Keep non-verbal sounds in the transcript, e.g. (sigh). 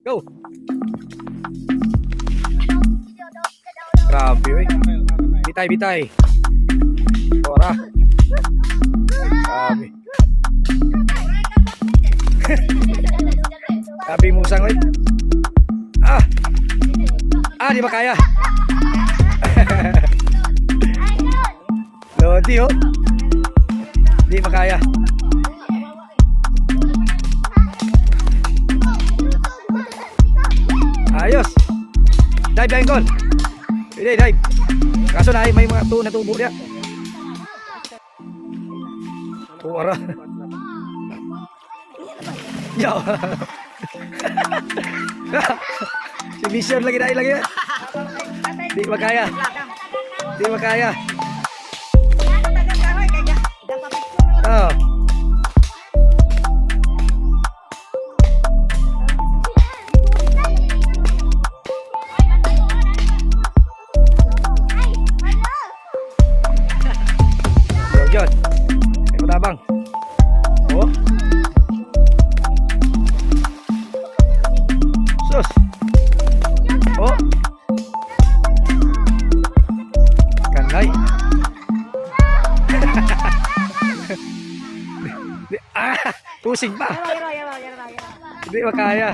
Go! Grabe eh. Bitay, bitay. Ora. Grabe. (laughs) Grabe yung musang eh. Ah! Ah, di ba kaya? (laughs) Lodi oh. Di ba kaya? Ayos. Dive, dive, gol. Dive. Kaso na may mga tu natubo niya. Ora. Yo. (laughs) si Mission lagi dahil lagi. Di makaya. Di makaya. Ah, (laughs) pusing pa. Hindi makaya.